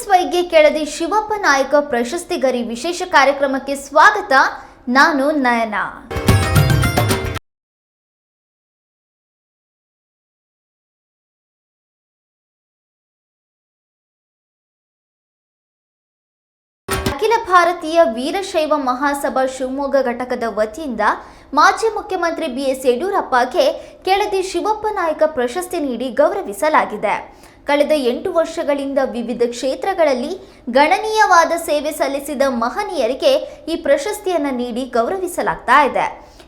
ಬಿಎಸ್ವೈಗೆ ಕೆಳದಿ ಶಿವಪ್ಪ ನಾಯಕ ಪ್ರಶಸ್ತಿ ಗರಿ ವಿಶೇಷ ಕಾರ್ಯಕ್ರಮಕ್ಕೆ ಸ್ವಾಗತ. ನಾನು ನಯನ. ಅಖಿಲ ಭಾರತೀಯ ವೀರಶೈವ ಮಹಾಸಭಾ ಶಿವಮೊಗ್ಗ ಘಟಕದ ವತಿಯಿಂದ ಮಾಜಿ ಮುಖ್ಯಮಂತ್ರಿ ಬಿಎಸ್ ಯಡಿಯೂರಪ್ಪಗೆ ಕೆಳದಿ ಶಿವಪ್ಪ ನಾಯಕ ಪ್ರಶಸ್ತಿ ನೀಡಿ ಗೌರವಿಸಲಾಗಿದೆ. ಕಳೆದ ಎಂಟು ವರ್ಷಗಳಿಂದ ವಿವಿಧ ಕ್ಷೇತ್ರಗಳಲ್ಲಿ ಗಣನೀಯವಾದ ಸೇವೆ ಸಲ್ಲಿಸಿದ ಮಹನೀಯರಿಗೆ ಈ ಪ್ರಶಸ್ತಿಯನ್ನು ನೀಡಿ ಗೌರವಿಸಲಾಗ್ತಾ ಇದೆ.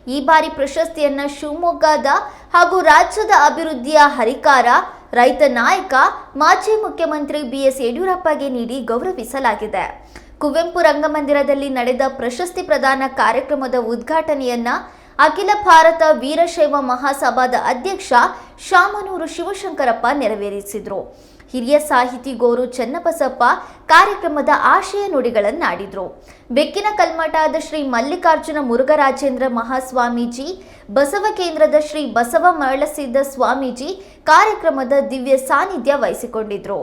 ಈ ಬಾರಿ ಪ್ರಶಸ್ತಿಯನ್ನ ಶಿವಮೊಗ್ಗದ ಹಾಗೂ ರಾಜ್ಯದ ಅಭಿವೃದ್ಧಿಯ ಹರಿಕಾರ, ರೈತ ನಾಯಕ, ಮಾಜಿ ಮುಖ್ಯಮಂತ್ರಿ ಬಿಎಸ್ ಯಡಿಯೂರಪ್ಪಗೆ ನೀಡಿ ಗೌರವಿಸಲಾಗಿದೆ. ಕುವೆಂಪು ರಂಗಮಂದಿರದಲ್ಲಿ ನಡೆದ ಪ್ರಶಸ್ತಿ ಪ್ರದಾನ ಕಾರ್ಯಕ್ರಮದ ಉದ್ಘಾಟನೆಯನ್ನ ಅಖಿಲ ಭಾರತ ವೀರಶೈವ ಮಹಾಸಭಾದ ಅಧ್ಯಕ್ಷ ಶಾಮನೂರು ಶಿವಶಂಕರಪ್ಪ ನೆರವೇರಿಸಿದರು. ಹಿರಿಯ ಸಾಹಿತಿ ಗೋರು ಚನ್ನಬಸಪ್ಪ ಕಾರ್ಯಕ್ರಮದ ಆಶಯ ನುಡಿಗಳನ್ನಾಡಿದರು. ಬೆಕ್ಕಿನ ಕಲ್ಮಠದ ಶ್ರೀ ಮಲ್ಲಿಕಾರ್ಜುನ ಮುರುಘರಾಜೇಂದ್ರ ಮಹಾಸ್ವಾಮೀಜಿ, ಬಸವ ಕೇಂದ್ರದ ಶ್ರೀ ಬಸವ ಮರಳಸಿದ್ದ ಸ್ವಾಮೀಜಿ ಕಾರ್ಯಕ್ರಮದ ದಿವ್ಯ ಸಾನ್ನಿಧ್ಯ ವಹಿಸಿಕೊಂಡಿದ್ರು.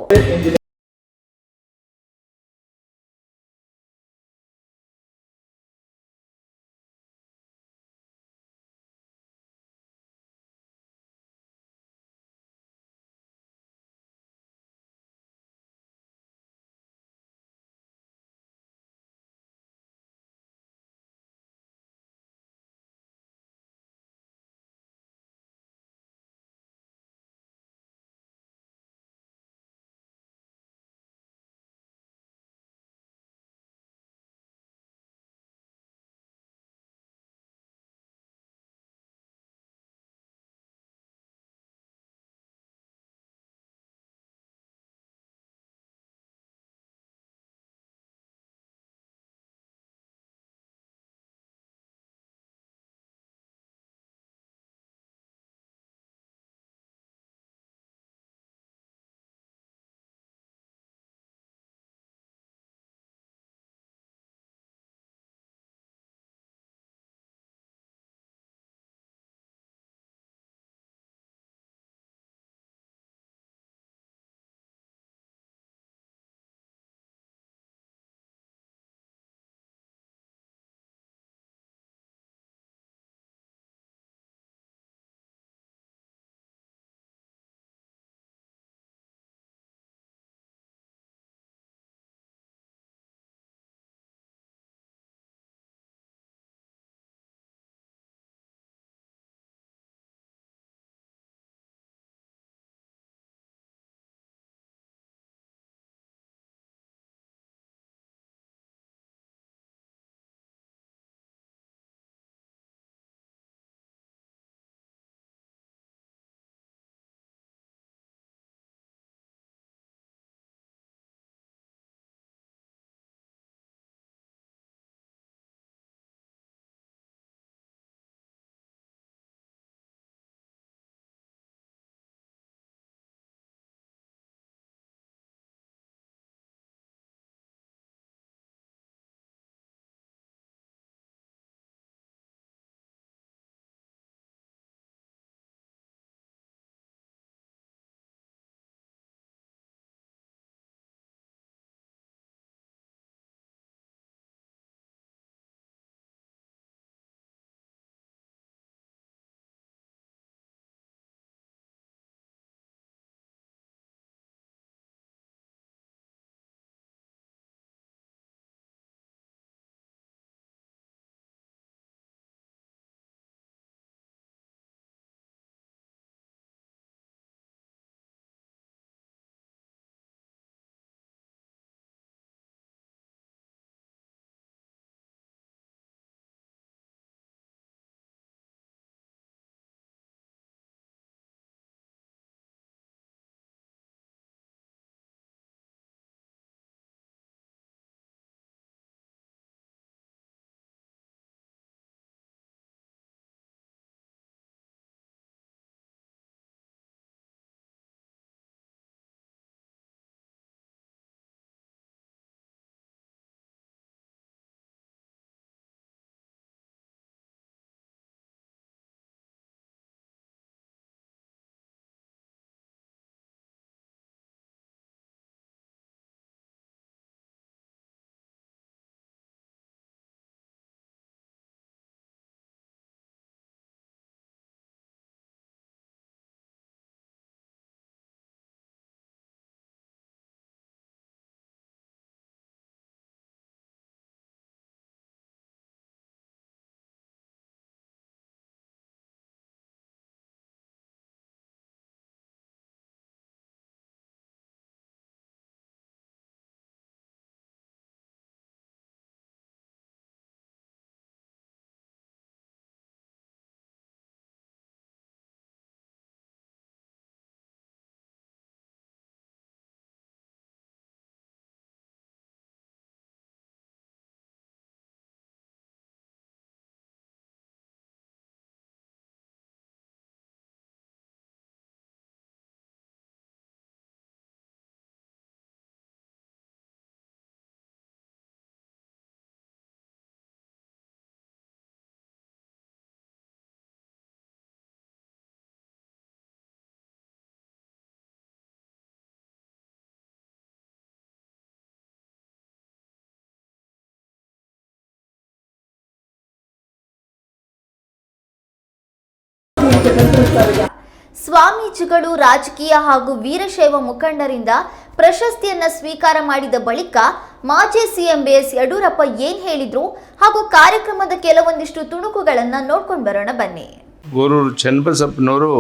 ಸ್ವಾಮೀಜಿಗಳು ರಾಜಕೀಯ ಹಾಗೂ ವೀರಶೈವ ಮುಖಂಡರಿಂದ ಪ್ರಶಸ್ತಿಯನ್ನ ಸ್ವೀಕಾರ ಮಾಡಿದ ಬಳಿಕ ಮಾಜಿ ಸಿಎಂ ಬಿಎಸ್ ಯಡಿಯೂರಪ್ಪ ಏನ್ ಹೇಳಿದ್ರು ಹಾಗೂ ಕಾರ್ಯಕ್ರಮದ ಕೆಲವೊಂದಿಷ್ಟು ತುಣುಕುಗಳನ್ನ ನೋಡ್ಕೊಂಡು ಬರೋಣ ಬನ್ನಿ. ಗುರು ಚನ್ನಬಸಪ್ಪನವರು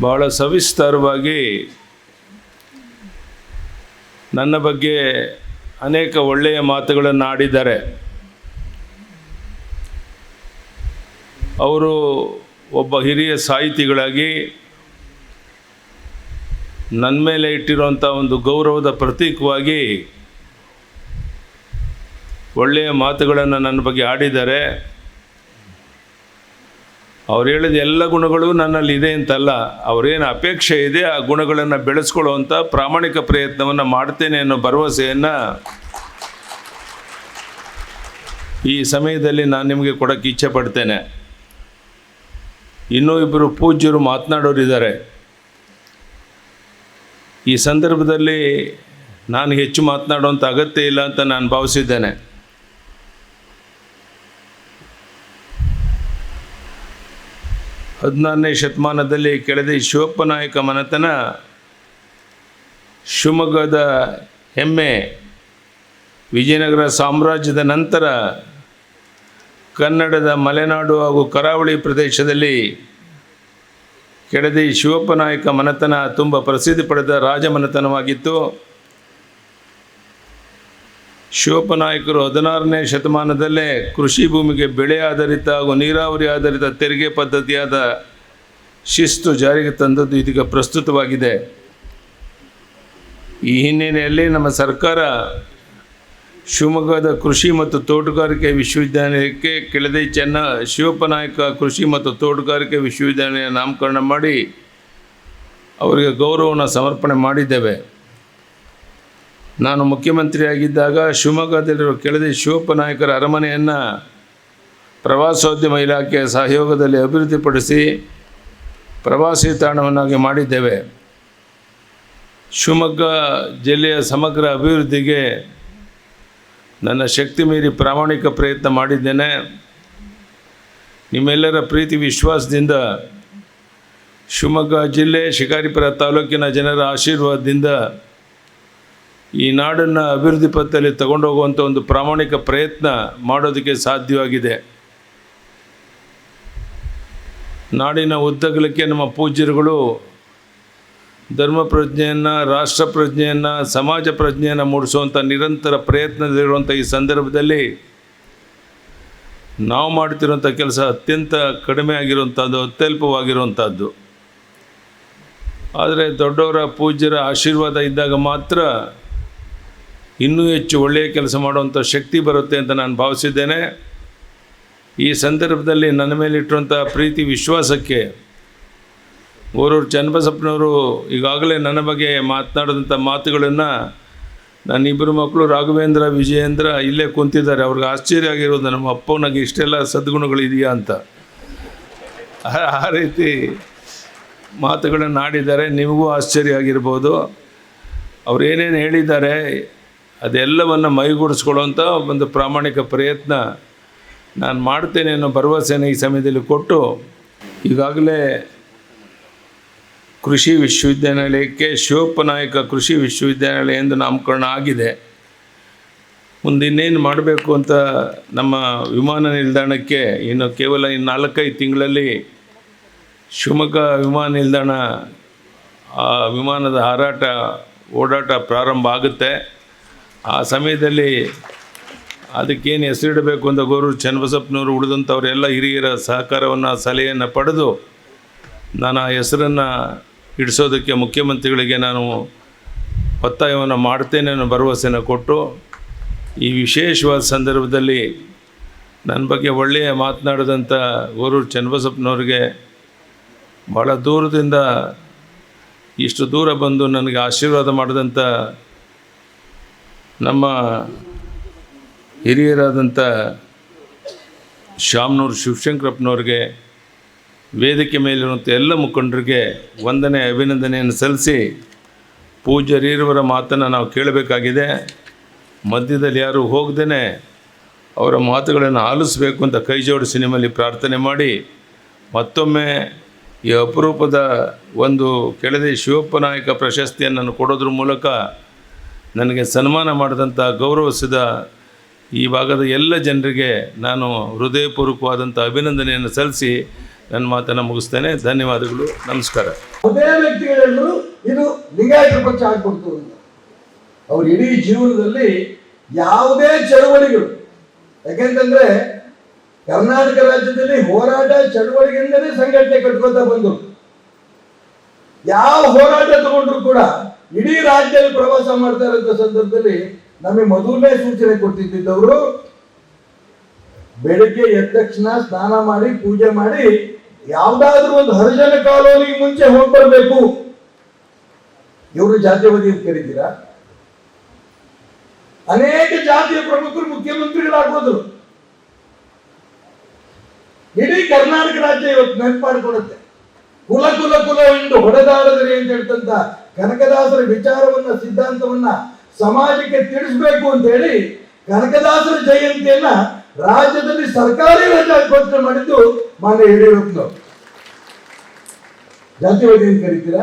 ಬಹಳ ಸವಿಸ್ತಾರವಾಗಿ ನನ್ನ ಬಗ್ಗೆ ಅನೇಕ ಒಳ್ಳೆಯ ಮಾತುಗಳನ್ನು ಆಡಿದ್ದಾರೆ ಅವರು ಒಬ್ಬ ಹಿರಿಯ ಸಾಹಿತಿಗಳಾಗಿ ನನ್ನ ಮೇಲೆ ಇಟ್ಟಿರುವಂಥ ಒಂದು ಗೌರವದ ಪ್ರತೀಕವಾಗಿ ಒಳ್ಳೆಯ ಮಾತುಗಳನ್ನು ನನ್ನ ಬಗ್ಗೆ ಆಡಿದ್ದಾರೆ. ಅವ್ರು ಹೇಳಿದ ಎಲ್ಲ ಗುಣಗಳು ನನ್ನಲ್ಲಿ ಇದೆ ಅಂತಲ್ಲ, ಅವರೇನು ಅಪೇಕ್ಷೆ ಇದೆ ಆ ಗುಣಗಳನ್ನು ಬೆಳೆಸ್ಕೊಳ್ಳುವಂಥ ಪ್ರಾಮಾಣಿಕ ಪ್ರಯತ್ನವನ್ನು ಮಾಡ್ತೇನೆ ಅನ್ನೋ ಭರವಸೆಯನ್ನು ಈ ಸಮಯದಲ್ಲಿ ನಾನು ನಿಮಗೆ ಕೊಡೋಕ್ಕೆ ಇಚ್ಛೆ ಪಡ್ತೇನೆ. ಇನ್ನೂ ಇಬ್ಬರು ಪೂಜ್ಯರು ಮಾತನಾಡೋರಿದ್ದಾರೆ. ಈ ಸಂದರ್ಭದಲ್ಲಿ ನಾನು ಹೆಚ್ಚು ಮಾತನಾಡುವಂಥ ಅಗತ್ಯ ಇಲ್ಲ ಅಂತ ನಾನು ಭಾವಿಸಿದ್ದೇನೆ. ಹದಿನಾರನೇ ಶತಮಾನದಲ್ಲಿ ಕೆಳದಿ ಶಿವಪ್ಪ ನಾಯಕ ಮನೆತನ ಶಿವಮೊಗ್ಗದ ಹೆಮ್ಮೆ ವಿಜಯನಗರ ಸಾಮ್ರಾಜ್ಯದ ನಂತರ ಕನ್ನಡದ ಮಲೆನಾಡು ಹಾಗೂ ಕರಾವಳಿ ಪ್ರದೇಶದಲ್ಲಿ ಕೆಡದಿ ಶಿವಪ್ಪ ನಾಯಕ ಮನೆತನ ತುಂಬ ಪ್ರಸಿದ್ಧಿ ಪಡೆದ ರಾಜಮನೆತನವಾಗಿತ್ತು ಶಿವಪ್ಪ ನಾಯಕರು ಹದಿನಾರನೇ ಶತಮಾನದಲ್ಲೇ ಕೃಷಿ ಭೂಮಿಗೆ ಬೆಳೆ ಆಧಾರಿತ ಹಾಗೂ ನೀರಾವರಿ ಆಧಾರಿತ ತೆರಿಗೆ ಪದ್ಧತಿಯಾದ ಶಿಸ್ತು ಜಾರಿಗೆ ತಂದದ್ದು ಇದೀಗ ಪ್ರಸ್ತುತವಾಗಿದೆ. ಈ ಹಿನ್ನೆಲೆಯಲ್ಲಿ ನಮ್ಮ ಸರ್ಕಾರ ಶಿವಮೊಗ್ಗದ ಕೃಷಿ ಮತ್ತು ತೋಟಗಾರಿಕೆ ವಿಶ್ವವಿದ್ಯಾನಿಲಯಕ್ಕೆ ಕೆಳದಿ ಚೆನ್ನ ಶಿವಪ್ಪ ನಾಯಕ ಕೃಷಿ ಮತ್ತು ತೋಟಗಾರಿಕೆ ವಿಶ್ವವಿದ್ಯಾನಿಲಯ ನಾಮಕರಣ ಮಾಡಿ ಅವರಿಗೆ ಗೌರವವನ್ನು ಸಮರ್ಪಣೆ ಮಾಡಿದ್ದೇವೆ. ನಾನು ಮುಖ್ಯಮಂತ್ರಿಯಾಗಿದ್ದಾಗ ಶಿವಮೊಗ್ಗದಲ್ಲಿರುವ ಕೆಳದಿ ಶಿವಪ್ಪ ನಾಯಕರ ಅರಮನೆಯನ್ನು ಪ್ರವಾಸೋದ್ಯಮ ಇಲಾಖೆಯ ಸಹಯೋಗದಲ್ಲಿ ಅಭಿವೃದ್ಧಿಪಡಿಸಿ ಪ್ರವಾಸಿ ತಾಣವನ್ನಾಗಿ ಮಾಡಿದ್ದೇವೆ. ಶಿವಮೊಗ್ಗ ಜಿಲ್ಲೆಯ ಸಮಗ್ರ ಅಭಿವೃದ್ಧಿಗೆ ನನ್ನ ಶಕ್ತಿ ಮೀರಿ ಪ್ರಾಮಾಣಿಕ ಪ್ರಯತ್ನ ಮಾಡಿದ್ದೇನೆ. ನಿಮ್ಮೆಲ್ಲರ ಪ್ರೀತಿ, ವಿಶ್ವಾಸದಿಂದ ಶಿವಮೊಗ್ಗ ಜಿಲ್ಲೆ ಶಿಕಾರಿಪುರ ತಾಲೂಕಿನ ಜನರ ಆಶೀರ್ವಾದದಿಂದ ಈ ನಾಡನ್ನು ಅಭಿವೃದ್ಧಿ ಪಥದಲ್ಲಿ ತಗೊಂಡೋಗುವಂಥ ಒಂದು ಪ್ರಾಮಾಣಿಕ ಪ್ರಯತ್ನ ಮಾಡೋದಕ್ಕೆ ಸಾಧ್ಯವಾಗಿದೆ. ನಾಡಿನ ಉದ್ದಗಲಕ್ಕೆ ನಮ್ಮ ಪೂಜ್ಯರುಗಳು ಧರ್ಮ ಪ್ರಜ್ಞೆಯನ್ನು ರಾಷ್ಟ್ರ ಪ್ರಜ್ಞೆಯನ್ನು ಸಮಾಜ ಪ್ರಜ್ಞೆಯನ್ನು ಮೂಡಿಸುವಂಥ ನಿರಂತರ ಪ್ರಯತ್ನದಲ್ಲಿರುವಂಥ ಈ ಸಂದರ್ಭದಲ್ಲಿ ನಾವು ಮಾಡ್ತಿರುವಂಥ ಕೆಲಸ ಅತ್ಯಂತ ಕಡಿಮೆ ಆಗಿರುವಂಥದ್ದು ಅತ್ಯಲ್ಪವಾಗಿರುವಂಥದ್ದು ಆದರೆ ದೊಡ್ಡವರ ಪೂಜ್ಯರ ಆಶೀರ್ವಾದ ಇದ್ದಾಗ ಮಾತ್ರ ಇನ್ನೂ ಹೆಚ್ಚು ಒಳ್ಳೆಯ ಕೆಲಸ ಮಾಡುವಂಥ ಶಕ್ತಿ ಬರುತ್ತೆ ಅಂತ ನಾನು ಭಾವಿಸಿದ್ದೇನೆ. ಈ ಸಂದರ್ಭದಲ್ಲಿ ನನ್ನ ಮೇಲಿಟ್ಟಿರುವಂಥ ಪ್ರೀತಿ, ವಿಶ್ವಾಸಕ್ಕೆ ಗೋರೂರು ಚನ್ನಬಸಪ್ಪನವರು ಈಗಾಗಲೇ ನನ್ನ ಬಗ್ಗೆ ಮಾತನಾಡಿದಂಥ ಮಾತುಗಳನ್ನು ನನ್ನ ಇಬ್ಬರು ಮಕ್ಕಳು ರಾಘವೇಂದ್ರ, ವಿಜಯೇಂದ್ರ ಇಲ್ಲೇ ಕುಂತಿದ್ದಾರೆ. ಅವ್ರಿಗೆ ಆಶ್ಚರ್ಯ ಆಗಿರೋದು, ನಮ್ಮ ಅಪ್ಪನಿಗೆ ಇಷ್ಟೆಲ್ಲ ಸದ್ಗುಣಗಳಿದೆಯಾ ಅಂತ. ಆ- ರೀತಿ ಮಾತುಗಳನ್ನು ಆಡಿದ್ದಾರೆ. ನಿಮಗೂ ಆಶ್ಚರ್ಯ ಆಗಿರ್ಬೋದು. ಅವ್ರು ಏನೇನು ಹೇಳಿದ್ದಾರೆ, ಅದೆಲ್ಲವನ್ನು ಮೈಗೂಡಿಸ್ಕೊಳ್ಳೋಂಥ ಒಂದು ಪ್ರಾಮಾಣಿಕ ಪ್ರಯತ್ನ ನಾನು ಮಾಡ್ತೇನೆ ಅನ್ನೋ ಭರವಸೆನ ಈ ಸಮಯದಲ್ಲಿ ಕೊಟ್ಟು ಈಗಾಗಲೇ ಕೃಷಿ ವಿಶ್ವವಿದ್ಯಾನಿಲಯಕ್ಕೆ ಶಿವಪ್ಪ ನಾಯಕ ಕೃಷಿ ವಿಶ್ವವಿದ್ಯಾನಿಲಯ ಎಂದು ನಾಮಕರಣ ಆಗಿದೆ. ಮುಂದೆ ಇನ್ನೇನು ಮಾಡಬೇಕು ಅಂತ ನಮ್ಮ ವಿಮಾನ ನಿಲ್ದಾಣಕ್ಕೆ ಇನ್ನು ಕೇವಲ ಇನ್ನು ನಾಲ್ಕೈದು ತಿಂಗಳಲ್ಲಿ ಶಿವಮೊಗ್ಗ ವಿಮಾನ ನಿಲ್ದಾಣ, ಆ ವಿಮಾನದ ಹಾರಾಟ, ಓಡಾಟ ಪ್ರಾರಂಭ ಆಗುತ್ತೆ. ಆ ಸಮಯದಲ್ಲಿ ಅದಕ್ಕೇನು ಹೆಸರಿಡಬೇಕು ಅಂತ ಗೌರವ ಚನ್ನಬಸಪ್ಪನವರು ಉಳಿದಂಥವರೆಲ್ಲ ಹಿರಿಯರ ಸಹಕಾರವನ್ನು, ಸಲಹೆಯನ್ನು ಪಡೆದು ನಾನು ಆ ಹೆಸರನ್ನು ಇಡಿಸೋದಕ್ಕೆ ಮುಖ್ಯಮಂತ್ರಿಗಳಿಗೆ ನಾನು ಒತ್ತಾಯವನ್ನು ಮಾಡ್ತೇನೆ ಅನ್ನೋ ಭರವಸೆನ ಕೊಟ್ಟು ಈ ವಿಶೇಷವಾದ ಸಂದರ್ಭದಲ್ಲಿ ನನ್ನ ಬಗ್ಗೆ ಒಳ್ಳೆಯ ಮಾತನಾಡಿದಂಥ ಗೌರವ ಚನ್ನಬಸಪ್ಪನವ್ರಿಗೆ ಭಾಳ ದೂರದಿಂದ ಇಷ್ಟು ದೂರ ಬಂದು ನನಗೆ ಆಶೀರ್ವಾದ ಮಾಡಿದಂಥ ನಮ್ಮ ಹಿರಿಯರಾದಂಥ ಶಾಮ್ನೂರು ಶಿವಶಂಕರಪ್ಪನವ್ರಿಗೆ ವೇದಿಕೆ ಮೇಲಿರುವಂಥ ಎಲ್ಲ ಮುಖಂಡರಿಗೆ ವಂದನೆ, ಅಭಿನಂದನೆಯನ್ನು ಸಲ್ಲಿಸಿ ಪೂಜ್ಯರೀರವರ ಮಾತನ್ನು ನಾವು ಕೇಳಬೇಕಾಗಿದೆ. ಮಧ್ಯದಲ್ಲಿ ಯಾರು ಹೋಗದೇ ಅವರ ಮಾತುಗಳನ್ನು ಆಲಿಸಬೇಕು ಅಂತ ಕೈ ಜೋಡಿಸಿ ನಿಮ್ಮಲ್ಲಿ ಪ್ರಾರ್ಥನೆ ಮಾಡಿ ಮತ್ತೊಮ್ಮೆ ಈ ಅಪರೂಪದ ಒಂದು ಕೆಳದಿ ಶಿವಪ್ಪ ನಾಯಕ ಪ್ರಶಸ್ತಿಯನ್ನು ಕೊಡೋದ್ರ ಮೂಲಕ ನನಗೆ ಸನ್ಮಾನ ಮಾಡಿದಂಥ ಗೌರವಿಸಿದ ಈ ಭಾಗದ ಎಲ್ಲ ಜನರಿಗೆ ನಾನು ಹೃದಯಪೂರ್ವಕವಾದಂಥ ಅಭಿನಂದನೆಯನ್ನು ಸಲ್ಲಿಸಿ ನನ್ನ ಮಾತನ್ನು ಮುಗಿಸ್ತೇನೆ. ಧನ್ಯವಾದಗಳು. ನಮಸ್ಕಾರ. ಅದೇ ವ್ಯಕ್ತಿಗಳೆಲ್ಲರೂ ಇದು ಲಿಂಗಾಯತ ಪಕ್ಷ ಆಗ್ಬಿಡ್ತು ಅಂತ. ಅವ್ರ ಇಡೀ ಜೀವನದಲ್ಲಿ ಯಾವುದೇ ಚಳವಳಿಗಳು. ಯಾಕೆಂತಂದ್ರೆ ಕರ್ನಾಟಕ ರಾಜ್ಯದಲ್ಲಿ ಹೋರಾಟ ಚಳವಳಿಗೆಯಿಂದಲೇ ಸಂಘಟನೆ ಕಟ್ಕೊತಾ ಬಂದರು. ಯಾವ ಹೋರಾಟ ತಗೊಂಡ್ರು ಕೂಡ ಇಡೀ ರಾಜ್ಯದಲ್ಲಿ ಪ್ರವಾಸ ಮಾಡ್ತಾ ಇರೋಂಥ ಸಂದರ್ಭದಲ್ಲಿ ನಮಗೆ ಮೊದಲನೇ ಸೂಚನೆ ಕೊಟ್ಟಿದ್ದವರು ಬೆಳಿಗ್ಗೆ ಎದ್ದ ತಕ್ಷಣ ಸ್ನಾನ ಮಾಡಿ, ಪೂಜೆ ಮಾಡಿ ಯಾವ್ದಾದ್ರೂ ಒಂದು ಹರಿಜನ ಕಾಲೋನಿಗೆ ಮುಂಚೆ ಹೋಗಿ ಬರ್ಬೇಕು ಇವರು ಜಾತಿವಾದಿ ಅಂತ ಕರೀತೀರಾ ಅನೇಕ ಜಾತಿಯ ಪ್ರಮುಖರು ಮುಖ್ಯಮಂತ್ರಿಗಳಾಗೋದ್ರು ಇಡೀ ಕರ್ನಾಟಕ ರಾಜ್ಯ ಇವತ್ತು ನೆನಪಾಡಿಕೊಡುತ್ತೆ ಕುಲ ಕುಲ ಕುಲ ಎಂದು ಹೊಡೆದಾಡದ್ರಿ ಅಂತ ಹೇಳ್ತಂತ ಕನಕದಾಸರ ವಿಚಾರವನ್ನ, ಸಿದ್ಧಾಂತವನ್ನ ಸಮಾಜಕ್ಕೆ ತಿಳಿಸ್ಬೇಕು ಅಂತ ಹೇಳಿ ಕನಕದಾಸರ ಜಯಂತಿಯನ್ನ ರಾಜ್ಯದಲ್ಲಿ ಸರ್ಕಾರಿ ರಜಾ ಘೋಷಣೆ ಮಾಡಿದ್ದು ಮಾನ್ಯ ಯಡಿಯೂರಪ್ಪನವರು ಜಾತಿವಾದಿ ಅಂತ ಕರೀತೀರಾ?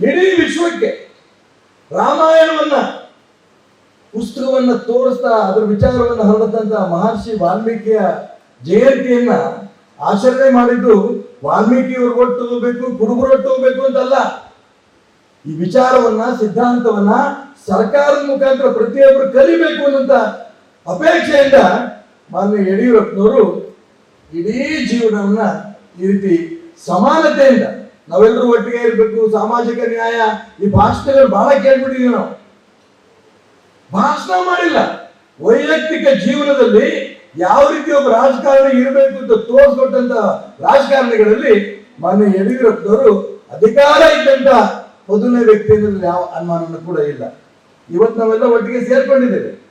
ಇಡೀ ವಿಶ್ವಕ್ಕೆ ರಾಮಾಯಣವನ್ನ, ಪುಸ್ತಕವನ್ನ ತೋರಿಸ್ತಾ, ಅದರ ವಿಚಾರವನ್ನು ಹರಡತಂತ ಮಹರ್ಷಿ ವಾಲ್ಮೀಕಿಯ ಜಯಂತಿಯನ್ನ ಆಚರಣೆ ಮಾಡಿದ್ದು ವಾಲ್ಮೀಕಿಯವರು ಒಟ್ಟು ಹೋಗ್ಬೇಕು ಕುಡುಗರು ಒಟ್ಟು ತಗೋಬೇಕು ಅಂತಲ್ಲ. ಈ ವಿಚಾರವನ್ನ, ಸಿದ್ಧಾಂತವನ್ನ ಸರ್ಕಾರದ ಮುಖಾಂತರ ಪ್ರತಿಯೊಬ್ಬರು ಕಲಿಬೇಕು ಅನ್ನೋಂತ ಅಪೇಕ್ಷೆಯಿಂದ ಮಾನ್ಯ ಯಡಿಯೂರಪ್ಪನವರು ಇಡೀ ಜೀವನವನ್ನ ಈ ರೀತಿ ಸಮಾನತೆಯಿಂದ, ನಾವೆಲ್ಲರೂ ಒಟ್ಟಿಗೆ ಇರಬೇಕು, ಸಾಮಾಜಿಕ ನ್ಯಾಯ, ಈ ಭಾಷಣಗಳು ಬಹಳ ಕೇಳ್ಬಿಟ್ಟಿದೀವಿ ನಾವು. ಭಾಷಣ ಮಾಡಿಲ್ಲ. ವೈಯಕ್ತಿಕ ಜೀವನದಲ್ಲಿ ಯಾವ ರೀತಿ ಒಬ್ಬ ರಾಜಕಾರಣಿ ಇರಬೇಕು ಅಂತ ತೋರಿಸ್ಕೊಟ್ಟಂತ ರಾಜಕಾರಣಿಗಳಲ್ಲಿ ಮಾನ್ಯ ಯಡಿಯೂರಪ್ಪನವರು ಅಧಿಕಾರ ಇದ್ದಂತ ಮೊದಲನೇ ವ್ಯಕ್ತಿ ಯಾವ ಅನುಮಾನವೂ ಕೂಡ ಇಲ್ಲ. ಇವತ್ತು ನಾವೆಲ್ಲ ಒಟ್ಟಿಗೆ ಸೇರ್ಕೊಂಡಿದ್ದೇವೆ.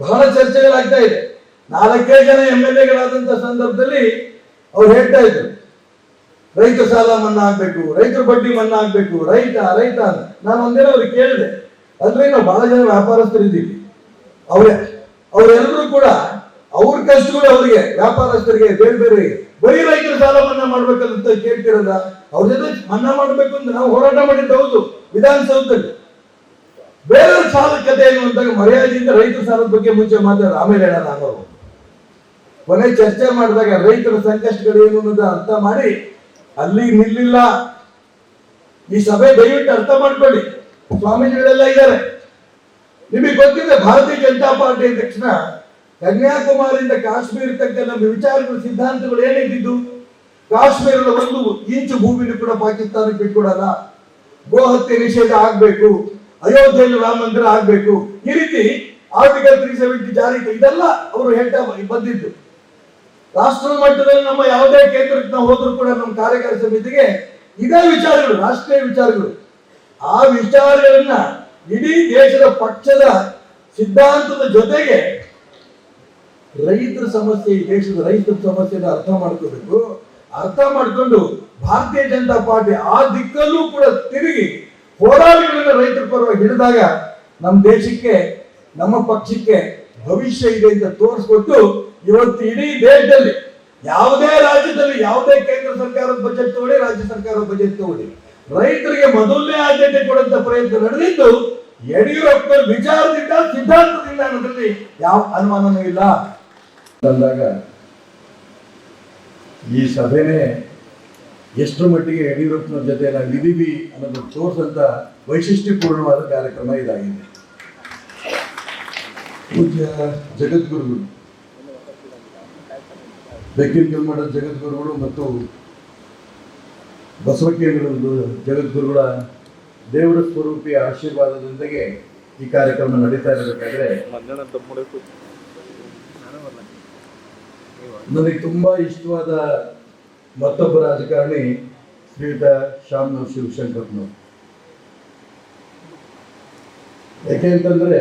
ಬಹಳ ಚರ್ಚೆಗಳಾಗ್ತಾ ಇದೆ. ನಾಲ್ಕೇ ಜನ ಎಂ ಎಲ್ ಎಗಳಾದಂತ ಸಂದರ್ಭದಲ್ಲಿ ಅವ್ರು ಹೇಳ್ತಾ ಇದ್ರು. ರೈತ ಸಾಲ ಮನ್ನಾ ಆಗ್ಬೇಕು ರೈತರು ಬಡ್ಡಿ ಮನ್ನಾ ಆಗ್ಬೇಕು ರೈತ ರೈತ ಅಂತ. ನಾನು ಒಂದಿನ ಅವ್ರಿಗೆ ಕೇಳಿದೆ. ಅಂದ್ರೆ ನಾವು ಬಹಳ ಜನ ವ್ಯಾಪಾರಸ್ಥರು ಇದ್ದೀವಿ. ಅವ್ರೆ, ಅವರೆಲ್ಲರೂ ಕೂಡ ಅವ್ರ ಕಷ್ಟಗಳು ಅವರಿಗೆ ವ್ಯಾಪಾರಸ್ಥರಿಗೆ ಬೇರೆ ಬೇರೆ ಬರೀ ರೈತರ ಸಾಲ ಮನ್ನಾ ಮಾಡ್ಬೇಕಂತ ಕೇಳ್ತಿರಲ್ಲ, ಅವ್ರ ಜೊತೆ ಮನ್ನಾ ಮಾಡ್ಬೇಕು ಅಂತ ನಾವು ಹೋರಾಟ ಮಾಡಿದ್ದು ಹೌದು, ವಿಧಾನಸೌಧದಲ್ಲಿ. ಬೇರೆ ಸಾಲ ಕಥೆ ಏನು ಅಂದಾಗ ಮರ್ಯಾದೆಯಿಂದ ರೈತರ ಸಾಲದ ಬಗ್ಗೆ ಮುಂಚೆ ಮಾತಾಡ ಆಮೇಲೆ ಹೇಳೋಣ ನಾವು ಕೊನೆ ಚರ್ಚೆ ಮಾಡಿದಾಗ ರೈತರ ಸಂಕಷ್ಟಗಳು ಏನು ಅನ್ನೋದು ಅರ್ಥ ಮಾಡಿ, ಅಲ್ಲಿ ನಿಲ್ಲಿಲ್ಲ. ಈ ಸಭೆ ದಯವಿಟ್ಟು ಅರ್ಥ ಮಾಡ್ಕೊಳ್ಳಿ. ಸ್ವಾಮೀಜಿಗಳೆಲ್ಲ ಇದ್ದಾರೆ. ನಿಮಗೆ ಗೊತ್ತಿದೆ, ಭಾರತೀಯ ಜನತಾ ಪಾರ್ಟಿ ತಕ್ಷಣ ಕನ್ಯಾಕುಮಾರಿಯಿಂದ ಕಾಶ್ಮೀರ ತನಕ ನಮ್ಮ ವಿಚಾರಗಳು, ಸಿದ್ಧಾಂತಗಳು ಏನಿದ್ದು ಕಾಶ್ಮೀರದ ಒಂದು ಇಂಚು ಭೂಮಿನೂ ಕೂಡ ಪಾಕಿಸ್ತಾನಕ್ಕೆ ಬಿಟ್ಕೊಡಲ್ಲ ಗೋಹತ್ಯೆ ನಿಷೇಧ ಆಗ್ಬೇಕು, ಅಯೋಧ್ಯೆಯಲ್ಲಿ ರಾಮ ಮಂದಿರ ಆಗ್ಬೇಕು. ಈ ರೀತಿ ಆರ್ಟಿಕಲ್ ತ್ರೀ ಸೆವೆಂಟಿ ಜಾರಿ ಇದೆಲ್ಲ ಅವರು ಹೇಳ್ತಾ ಬಂದಿದ್ದು. ರಾಷ್ಟ್ರ ಮಟ್ಟದಲ್ಲಿ ನಮ್ಮ ಯಾವುದೇ ಕೇಂದ್ರಕ್ಕೆ ನಾವು ಹೋದ್ರು ಕೂಡ ನಮ್ಮ ಕಾರ್ಯಕಾರಿ ಸಮಿತಿಗೆ ಇದೇ ವಿಚಾರಗಳು, ರಾಷ್ಟ್ರೀಯ ವಿಚಾರಗಳು. ಆ ವಿಚಾರಗಳನ್ನ ಇಡೀ ದೇಶದ ಪಕ್ಷದ ಸಿದ್ಧಾಂತದ ಜೊತೆಗೆ ರೈತರ ಸಮಸ್ಯೆ ಈ ದೇಶದ ರೈತರ ಸಮಸ್ಯೆನ ಅರ್ಥ ಮಾಡ್ಕೋಬೇಕು. ಅರ್ಥ ಮಾಡ್ಕೊಂಡು ಭಾರತೀಯ ಜನತಾ ಪಾರ್ಟಿ ಆ ದಿಕ್ಕಲ್ಲೂ ಕೂಡ ತಿರುಗಿ ಹೋರಾಟಗಳನ್ನ ರೈತರ ಪರವಾಗಿ ಹಿಡಿದಾಗ ನಮ್ಮ ದೇಶಕ್ಕೆ, ನಮ್ಮ ಪಕ್ಷಕ್ಕೆ ಭವಿಷ್ಯ ಇದೆ ಅಂತ ತೋರಿಸ್ಕೊಟ್ಟು ಇವತ್ತು ಇಡೀ ದೇಶದಲ್ಲಿ ಯಾವುದೇ ರಾಜ್ಯದಲ್ಲಿ ಯಾವುದೇ ಕೇಂದ್ರ ಸರ್ಕಾರದ ಬಜೆಟ್ ತಗೊಳ್ಳಿ, ರಾಜ್ಯ ಸರ್ಕಾರದ ಬಜೆಟ್ ತಗೊಳ್ಳಿ. ರೈತರಿಗೆ ಮೊದಲನೇ ಆದ್ಯತೆ ಕೊಡುವಂತ ಪ್ರಯತ್ನ ನಡೆದಿದ್ದು ಯಡಿಯೂರಪ್ಪ ವಿಚಾರದಿಂದ, ಸಿದ್ಧಾಂತದಿಂದ ಅನ್ನೋದ್ರಲ್ಲಿ ಯಾವ ಅನುಮಾನನೂ ಇಲ್ಲ. ಅಂದಾಗ ಈ ಸಭೆನೇ ಎಷ್ಟು ಮಟ್ಟಿಗೆ ಯಡಿಯೂರಪ್ಪನ ಜೊತೆ ನಾವು ಇದೀವಿ ಅನ್ನೋದು ತೋರಿಸಂತ ವೈಶಿಷ್ಟ್ಯಪೂರ್ಣವಾದ ಕಾರ್ಯಕ್ರಮ ಇದಾಗಿದೆ. ಪೂಜ್ಯ ಜಗದ್ಗುರುಗಳು ಬೆಕ್ಕಿನ ಕಲ್ಮಠದ ಜಗದ್ಗುರುಗಳು ಮತ್ತು ಬಸವಕೇಂದ್ರದ ಜಗದ್ಗುರುಗಳ ದೇವರ ಸ್ವರೂಪಿಯ ಆಶೀರ್ವಾದದೊಂದಿಗೆ ಈ ಕಾರ್ಯಕ್ರಮ ನಡೀತಾ ಇರಬೇಕಾದ್ರೆ ನನಗೆ ತುಂಬ ಇಷ್ಟವಾದ ಮತ್ತೊಬ್ಬ ರಾಜಕಾರಣಿ ಶ್ರೀಯುತ ಶ್ಯಾಮ್ನವ್ ಶಿವಶಂಕರ್ನವರು. ಯಾಕೆ ಅಂತಂದ್ರೆ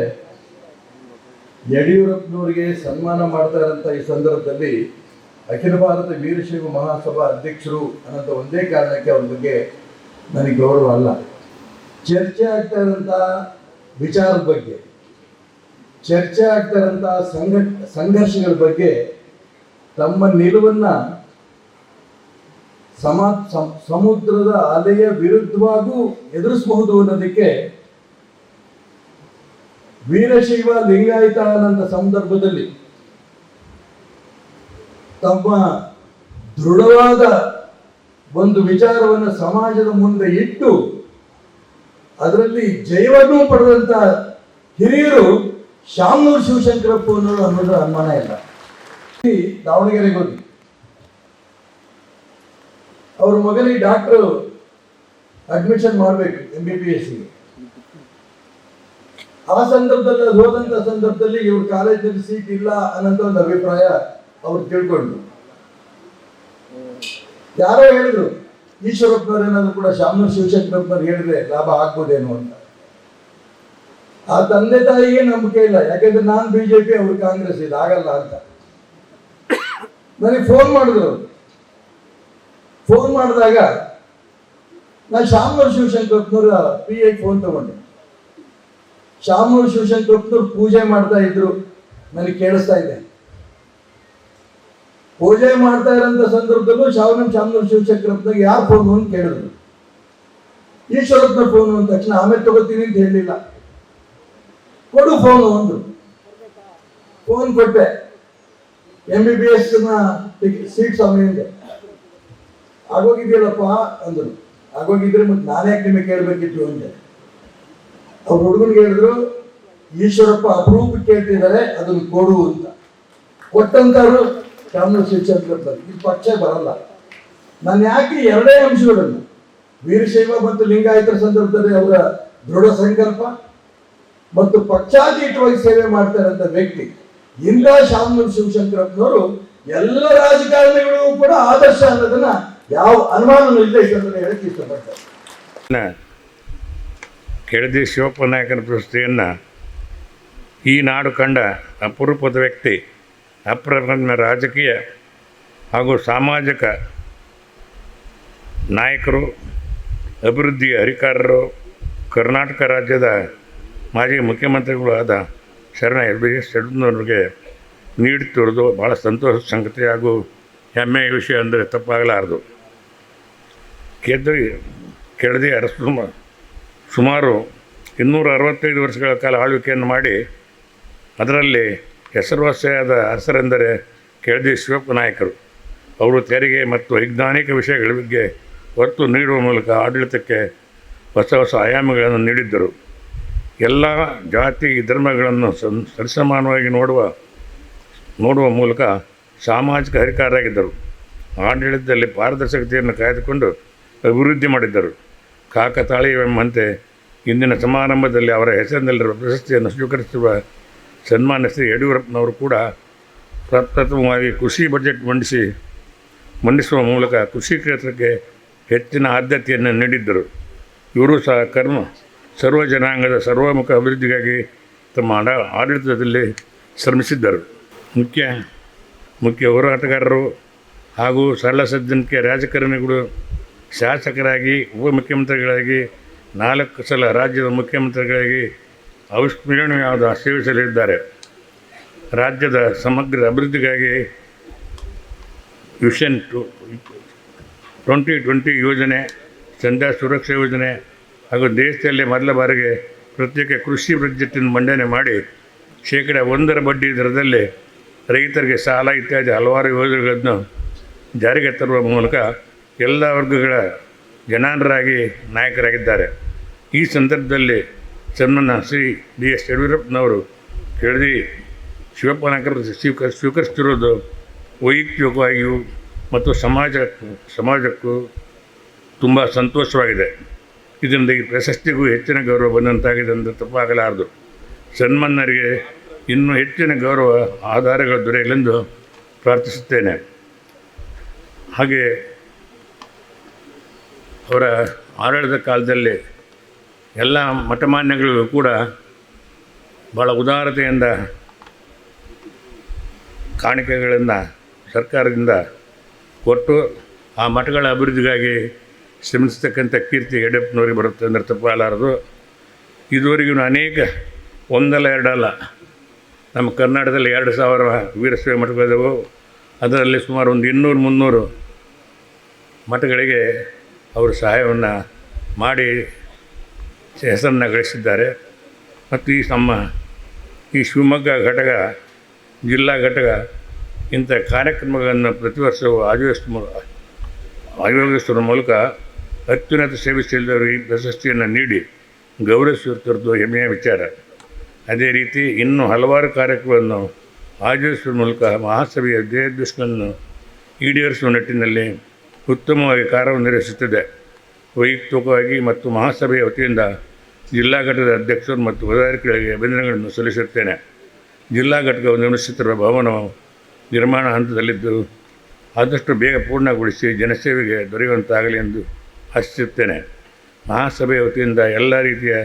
ಯಡಿಯೂರಪ್ಪನವರಿಗೆ ಸನ್ಮಾನ ಮಾಡ್ತಾ ಇರೋಂಥ ಈ ಸಂದರ್ಭದಲ್ಲಿ ಅಖಿಲ ಭಾರತ ವೀರಶೈವ ಮಹಾಸಭಾ ಅಧ್ಯಕ್ಷರು ಅನ್ನೋಂಥ ಒಂದೇ ಕಾರಣಕ್ಕೆ ಅವ್ರ ಬಗ್ಗೆ ನನಗೆ ಗೌರವ ಅಲ್ಲ. ಚರ್ಚೆ ಆಗ್ತಾ ಇರೋಂಥ ವಿಚಾರದ ಬಗ್ಗೆ, ಚರ್ಚೆ ಆಗ್ತಾರಂತಹ ಸಂಘ, ಸಂಘರ್ಷಗಳ ಬಗ್ಗೆ ತಮ್ಮ ನಿಲುವನ್ನ ಸಮ ಸಮ್- ಸಮುದ್ರದ ಅಲೆಯ ವಿರುದ್ಧವಾಗೂ ಎದುರಿಸಬಹುದು ಅನ್ನೋದಕ್ಕೆ ವೀರಶೈವ ಲಿಂಗಾಯತ ಅನ್ನೋ ಸಂದರ್ಭದಲ್ಲಿ ತಮ್ಮ ದೃಢವಾದ ಒಂದು ವಿಚಾರವನ್ನು ಸಮಾಜದ ಮುಂದೆ ಇಟ್ಟು ಅದರಲ್ಲಿ ಜಯವನ್ನು ಪಡೆದಂತ ಹಿರಿಯರು ಶಾಮೂರ್ ಶಿವಶಂಕರಪ್ಪ ಅನ್ನೋದು ಅನುಮಾನ ಇಲ್ಲ. ದಾವಣಗೆರೆಗೆ ಹೋಗಿ ಅವ್ರ ಮಗನಿಗೆ ಡಾಕ್ಟರ್ ಅಡ್ಮಿಷನ್ ಮಾಡಬೇಕು ಎಂ ಬಿ ಬಿ ಆ ಸಂದರ್ಭದಲ್ಲಿ, ಅದು ಹೋದಂತ ಸಂದರ್ಭದಲ್ಲಿ ಇವ್ರ ಕಾಲೇಜಲ್ಲಿ ಸೀಟ್ ಇಲ್ಲ ಅನ್ನೋಂಥ ಒಂದು ಅಭಿಪ್ರಾಯ ಅವ್ರು ತಿಳ್ಕೊಂಡ್ರು. ಯಾರೋ ಹೇಳಿದ್ರು, ಈಶ್ವರಪ್ಪನವ್ರು ಏನಾದ್ರು ಕೂಡ ಶಾಮನೂರ್ ಶಿವಶಂಕರಪ್ಪನವ್ರು ಹೇಳಿದ್ರೆ ಲಾಭ ಆಗ್ಬೋದೇನು ಅಂತ. ಆ ತಂದೆ ತಾಯಿಗೆ ನಂಬಿಕೆ ಇಲ್ಲ, ಯಾಕಂದ್ರೆ ನಾನು ಬಿಜೆಪಿ ಅವ್ರು ಕಾಂಗ್ರೆಸ್ ಇದು ಆಗಲ್ಲ ಅಂತ. ನನಗೆ ಫೋನ್ ಮಾಡಿದ್ರು. ಫೋನ್ ಮಾಡಿದಾಗ ನಾನು ಶಾಮನೂರು ಶಿವಶಂಕರಪ್ಪನವ್ರ ಪಿ ಐ ಫೋನ್ ತಗೊಂಡೆ. ಶಾಮನೂರು ಶಿವಶಂಕರಪ್ಪನವ್ರು ಪೂಜೆ ಮಾಡ್ತಾ ಇದ್ರು. ನನಗೆ ಕೇಳಿಸ್ತಾ ಇದೆ. ಪೂಜೆ ಮಾಡ್ತಾ ಇರೋಂಥ ಸಂದರ್ಭದಲ್ಲೂ ಶಾವನ ಶಾಮನೂರು ಶಿವಶಂಕರಪ್ಪನಾಗ ಯಾರು ಫೋನ್ ಅಂತ ಕೇಳಿದ್ರು. ಈಶ್ವರಪ್ಪನ ಫೋನ್ ಅಂದ ತಕ್ಷಣ, ಆಮೇಲೆ ತಗೋತೀನಿ ಅಂತ ಹೇಳಲಿಲ್ಲ ಕೊಡು ಫೋನು ಅಂದ್ರು. ಫೋನ್ ಕೊಟ್ಟೆ. M B B S seat ಅಂದೆ ಆಗೋಗಿದೆಯಲ್ಲಪ್ಪ? ಅಂದರು. ಆಗೋಗಿದ್ರೆ ಮತ್ತೆ ನಾನೇ ನಿಮಗೆ ಕೇಳಬೇಕಿತ್ತು? ಅಂದೆ. ಅವ್ರ ಹುಡುಗನಿಗೆ ಹೇಳಿದ್ರು, ಈಶ್ವರಪ್ಪ ಅಪರೂಪ ಕೇಳ್ತಿದ್ದಾರೆ ಅದನ್ನು ಕೊಡು ಅಂತ. ಕೊಟ್ಟಂತವ್ರು ಶಾಮನೂರು ಶಿವಶಂಕರಪ್ಪ ಈ ಪಕ್ಷ ಬರಲ್ಲ. ನಾನು ಯಾಕೆ ಎರಡೇ ಅಂಶಗಳನ್ನು? ವೀರಶೈವ ಮತ್ತು ಲಿಂಗಾಯತರ ಸಂದರ್ಭದಲ್ಲಿ ಅವರ ದೃಢ ಸಂಕಲ್ಪ ಮತ್ತು ಪಕ್ಷಾತೀತವಾಗಿ ಸೇವೆ ಮಾಡ್ತಾರಂತ ವ್ಯಕ್ತಿ. ಇಂಥ ಶಾಮನೂರು ಶಿವಶಂಕರಪ್ಪನವರು ಎಲ್ಲ ರಾಜಕಾರಣಿಗಳಿಗೂ ಕೂಡ ಆದರ್ಶ ಅನ್ನೋದನ್ನ ಯಾವ ಅನುಮಾನವೂ ಇಲ್ಲ ಹೇಳಕ್ಕೆ ಇಷ್ಟಪಡ್ತಾರೆ. ಕೆಳದಿ ಶಿವಪ್ಪ ನಾಯಕನ ಪ್ರಶಸ್ತಿಯನ್ನು ಈ ನಾಡು ಕಂಡ ಅಪರೂಪದ ವ್ಯಕ್ತಿ ಅಪ್ರಮಣ ರಾಜಕೀಯ ಹಾಗೂ ಸಾಮಾಜಿಕ ನಾಯಕರು ಅಭಿವೃದ್ಧಿ ಅಧಿಕಾರರು, ಕರ್ನಾಟಕ ರಾಜ್ಯದ ಮಾಜಿ ಮುಖ್ಯಮಂತ್ರಿಗಳು ಆದ ಶರಣ ಎಲ್ ಬಿ ಎಸ್ ನೀಡುತ್ತಿರುವುದು ಭಾಳ ಸಂತೋಷ, ಸಂಗತಿ ಹಾಗೂ ಹೆಮ್ಮೆಯ ವಿಷಯ ಅಂದರೆ ತಪ್ಪಾಗಲಾರದು. ಕೆದ್ದಿ ಕೆಳದಿ ಅರಸು ಸುಮಾರು ಇನ್ನೂರ ಅರವತ್ತೈದು ವರ್ಷಗಳ ಕಾಲ ಆಳ್ವಿಕೆಯನ್ನು ಮಾಡಿ, ಅದರಲ್ಲಿ ಹೆಸರುವಾಸಿಯಾದ ಅರಸರೆಂದರೆ ಕೆಳದಿ ಶಿವಪ್ಪ ನಾಯಕರು. ಅವರು ತೆರಿಗೆ ಮತ್ತು ವೈಜ್ಞಾನಿಕ ವಿಷಯಗಳ ಬಗ್ಗೆ ಒತ್ತು ನೀಡುವ ಮೂಲಕ ಆಡಳಿತಕ್ಕೆ ಹೊಸ ಹೊಸ ಆಯಾಮಗಳನ್ನು ನೀಡಿದ್ದರು. ಎಲ್ಲ ಜಾತಿ ಧರ್ಮಗಳನ್ನು ಸರಿಸಮಾನವಾಗಿ ನೋಡುವ ನೋಡುವ ಮೂಲಕ ಸಾಮಾಜಿಕ ಹರಿಕಾರರಾಗಿದ್ದರು. ಆಡಳಿತದಲ್ಲಿ ಪಾರದರ್ಶಕತೆಯನ್ನು ಕಾಯ್ದುಕೊಂಡು ಅಭಿವೃದ್ಧಿ ಮಾಡಿದ್ದರು. ಕಾಕತಾಳೀಯವೆಂಬಂತೆ ಇಂದಿನ ಸಮಾರಂಭದಲ್ಲಿ ಅವರ ಹೆಸರಿನಲ್ಲಿರುವ ಪ್ರಶಸ್ತಿಯನ್ನು ಸ್ವೀಕರಿಸಿರುವ ಸನ್ಮಾನ್ಯ ಶ್ರೀ ಯಡಿಯೂರಪ್ಪನವರು ಕೂಡ ಪ್ರಪ್ರಥಮವಾಗಿ ಕೃಷಿ ಬಜೆಟ್ ಮಂಡಿಸಿ, ಮಂಡಿಸುವ ಮೂಲಕ ಕೃಷಿ ಕ್ಷೇತ್ರಕ್ಕೆ ಹೆಚ್ಚಿನ ಆದ್ಯತೆಯನ್ನು ನೀಡಿದ್ದರು. ಇವರು ಸಹ ಕರ್ಮ ಸರ್ವ ಜನಾಂಗದ ಸರ್ವಮುಖ ಅಭಿವೃದ್ಧಿಗಾಗಿ ತಮ್ಮ ಆಡ ಆಡಳಿತದಲ್ಲಿ ಶ್ರಮಿಸಿದ್ದರು. ಮುಖ್ಯ ಮುಖ್ಯ ಹೋರಾಟಗಾರರು ಹಾಗೂ ಸರಳ ಸಜ್ಜನಿಕೆ ರಾಜಕಾರಣಿಗಳು ಶಾಸಕರಾಗಿ, ಉಪಮುಖ್ಯಮಂತ್ರಿಗಳಾಗಿ, ನಾಲ್ಕು ಸಲ ರಾಜ್ಯದ ಮುಖ್ಯಮಂತ್ರಿಗಳಾಗಿ ಅವಿಸ್ಮರಣೀಯವಾದ ಸೇವೆ ಸಲ್ಲಿದ್ದಾರೆ ರಾಜ್ಯದ ಸಮಗ್ರ ಅಭಿವೃದ್ಧಿಗಾಗಿ ವಿಷನ್ ಟು, ಟ್ವೆಂಟಿ ಟ್ವೆಂಟಿ ಯೋಜನೆ, ಚಂದ ಸುರಕ್ಷಾ ಯೋಜನೆ ಹಾಗೂ ದೇಶದಲ್ಲಿ ಮೊದಲ ಬಾರಿಗೆ ಪ್ರತ್ಯೇಕ ಕೃಷಿ ಬಜೆಟನ್ನು ಮಂಡನೆ ಮಾಡಿ ಶೇಕಡ ಒಂದರ ಬಡ್ಡಿ ದರದಲ್ಲಿ ರೈತರಿಗೆ ಸಾಲ ಇತ್ಯಾದಿ ಹಲವಾರು ಯೋಜನೆಗಳನ್ನು ಜಾರಿಗೆ ತರುವ ಮೂಲಕ ಎಲ್ಲ ವರ್ಗಗಳ ಜನಾನರಾಗಿ ನಾಯಕರಾಗಿದ್ದಾರೆ. ಈ ಸಂದರ್ಭದಲ್ಲಿ ಸನ್ಮಾನ ಶ್ರೀ ಡಿ ಎಸ್ ಯಡಿಯೂರಪ್ಪನವರು ಕೇಳಿದ ಶಿವಪ್ಪ ನಾಯಕರ ಸ್ವೀಕ ಸ್ವೀಕರಿಸ್ತಿರೋದು ವೈಯಕ್ತಿಕವಾಗಿಯೂ ಮತ್ತು ಸಮಾಜ, ಸಮಾಜಕ್ಕೂ ತುಂಬ ಸಂತೋಷವಾಗಿದೆ. ಇದರಿಂದ ಈ ಪ್ರಶಸ್ತಿಗೂ ಹೆಚ್ಚಿನ ಗೌರವ ಬಂದಂತಾಗಿದೆ ಎಂದು ತಪ್ಪಾಗಲಾರದು. ಸನ್ಮಾನರಿಗೆ ಇನ್ನೂ ಹೆಚ್ಚಿನ ಗೌರವ, ಆಧಾರಗಳು ದೊರೆಯಲೆಂದು ಪ್ರಾರ್ಥಿಸುತ್ತೇನೆ. ಹಾಗೆ ಅವರ ಆಡಳಿತ ಕಾಲದಲ್ಲಿ ಎಲ್ಲ ಮಠಮಾನ್ಯಗಳಿಗೂ ಕೂಡ ಭಾಳ ಉದಾರತೆಯಿಂದ ಕಾಣಿಕೆಗಳನ್ನು ಸರ್ಕಾರದಿಂದ ಕೊಟ್ಟು ಆ ಮಠಗಳ ಅಭಿವೃದ್ಧಿಗಾಗಿ ಶ್ರಮಿಸ್ತಕ್ಕಂಥ ಕೀರ್ತಿ ಯಡಿಯೂರಪ್ಪನವರಿಗೆ ಬರುತ್ತೆ ಅಂದರೆ ತಪ್ಪಾಲಾರದು ಇದುವರೆಗೂ ಅನೇಕ, ಒಂದಲ್ಲ ಎರಡಲ್ಲ, ನಮ್ಮ ಕರ್ನಾಟಕದಲ್ಲಿ ಎರಡು ಸಾವಿರ ವೀರಶೈವ ಮಠಗಳಿದ್ದವು ಅದರಲ್ಲಿ ಸುಮಾರು ಒಂದು ಇನ್ನೂರು, ಮುನ್ನೂರು ಮಠಗಳಿಗೆ ಅವರು ಸಹಾಯವನ್ನು ಮಾಡಿ ಹೆಸರನ್ನು ಗಳಿಸಿದ್ದಾರೆ. ಮತ್ತು ಈ ನಮ್ಮ ಈ ಶಿವಮೊಗ್ಗ ಘಟಕ, ಜಿಲ್ಲಾ ಘಟಕ ಇಂಥ ಕಾರ್ಯಕ್ರಮಗಳನ್ನು ಪ್ರತಿ ವರ್ಷವೂ ಆಯೋಜಿಸುವ ಆಯೋಜಿಸುವ ಮೂಲಕ ಅತ್ಯುನ್ನತ ಸೇವೆ ಸಲ್ಲಿದವರಿಗೆ ಪ್ರಶಸ್ತಿಯನ್ನು ನೀಡಿ ಗೌರವಿಸುತ್ತಿರುವುದು ಹೆಮ್ಮೆಯ ವಿಚಾರ. ಅದೇ ರೀತಿ ಇನ್ನೂ ಹಲವಾರು ಕಾರ್ಯಕ್ರಮಗಳನ್ನು ಆಯೋಜಿಸುವ ಮೂಲಕ ಮಹಾಸಭೆಯ ಧ್ಯೇಯೋದ್ದೇಶಗಳನ್ನು ಈಡೇರಿಸುವ ನಿಟ್ಟಿನಲ್ಲಿ ಉತ್ತಮವಾಗಿ ಕಾರ್ಯನಿರ್ವಹಿಸುತ್ತಿದೆ ವೈಯಕ್ತಿಕವಾಗಿ ಮತ್ತು ಮಹಾಸಭೆಯ ವತಿಯಿಂದ ಜಿಲ್ಲಾ ಘಟಕದ ಅಧ್ಯಕ್ಷರು ಮತ್ತು ಪದಾಧಿಕಾರಿಗಳಿಗೆ ಅಭಿನಂದನೆಗಳನ್ನು ಸಲ್ಲಿಸುತ್ತೇನೆ. ಜಿಲ್ಲಾ ಘಟಕವು ನಿರ್ಮಿಸುತ್ತಿರುವ ಭವನವು ನಿರ್ಮಾಣ ಹಂತದಲ್ಲಿದ್ದು ಆದಷ್ಟು ಬೇಗ ಪೂರ್ಣಗೊಳಿಸಿ ಜನಸೇವೆಗೆ ದೊರೆಯುವಂತಾಗಲಿ ಎಂದು ಆಶಿಸುತ್ತೇನೆ ಮಹಾಸಭೆಯ ವತಿಯಿಂದ ಎಲ್ಲ ರೀತಿಯ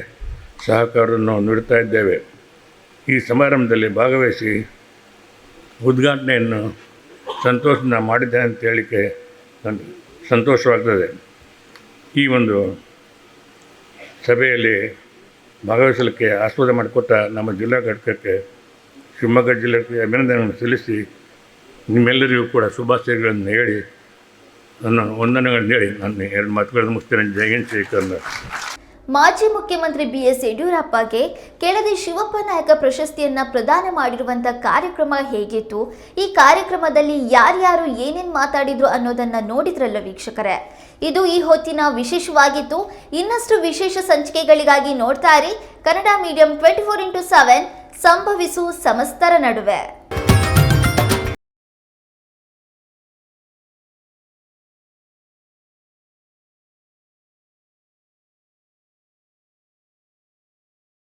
ಸಹಕಾರವನ್ನು ನೀಡುತ್ತಾ ಇದ್ದೇವೆ. ಈ ಸಮಾರಂಭದಲ್ಲಿ ಭಾಗವಹಿಸಿ ಉದ್ಘಾಟನೆಯನ್ನು ಸಂತೋಷದಿಂದ ಮಾಡಿದ್ದೇನೆ ಅಂತ ಹೇಳಿಕೆ ಸಂತೋಷವಾಗ್ತದೆ. ಈ ಒಂದು ಸಭೆಯಲ್ಲಿ ಭಾಗವಹಿಸಲಿಕ್ಕೆ ಆಸ್ವಾದ ಮಾಡಿಕೊಟ್ಟ ನಮ್ಮ ಜಿಲ್ಲಾ ಘಟಕಕ್ಕೆ ಶಿವಮೊಗ್ಗ ಜಿಲ್ಲೆಗೆ ಅಭಿನಂದನೆಗಳನ್ನು ಸಲ್ಲಿಸಿ ನಿಮ್ಮೆಲ್ಲರಿಗೂ ಕೂಡ ಶುಭಾಶಯಗಳನ್ನು ಹೇಳಿ ನನ್ನ ವಂದನೆಗಳನ್ನು ಹೇಳಿ, ನನ್ನ ಎರಡು ಮಾತುಗಳನ್ನು ಮುಗಿಸ್ತೇನೆ. ಜೈ ಹಿಂದ್, ಜೈ ಮಾಜಿ ಮುಖ್ಯಮಂತ್ರಿ ಬಿಎಸ್ ಯಡಿಯೂರಪ್ಪಗೆ ಕೆಳದಿ ಶಿವಪ್ಪ ನಾಯಕ ಪ್ರಶಸ್ತಿಯನ್ನ ಪ್ರದಾನ ಮಾಡಿರುವಂಥ ಕಾರ್ಯಕ್ರಮ ಹೇಗಿತ್ತು? ಈ ಕಾರ್ಯಕ್ರಮದಲ್ಲಿ ಯಾರ್ಯಾರು ಏನೇನ್ ಮಾತಾಡಿದ್ರು ಅನ್ನೋದನ್ನ ನೋಡಿದ್ರಲ್ಲ ವೀಕ್ಷಕರೇ. ಇದು ಈ ಹೊತ್ತಿನ ವಿಶೇಷವಾಗಿತ್ತು. ಇನ್ನಷ್ಟು ವಿಶೇಷ ಸಂಚಿಕೆಗಳಿಗಾಗಿ ನೋಡ್ತಾ Kannada medium twenty four into seven ಸಂಭವಿಸು ಸಮಸ್ತರ ನಡುವೆ.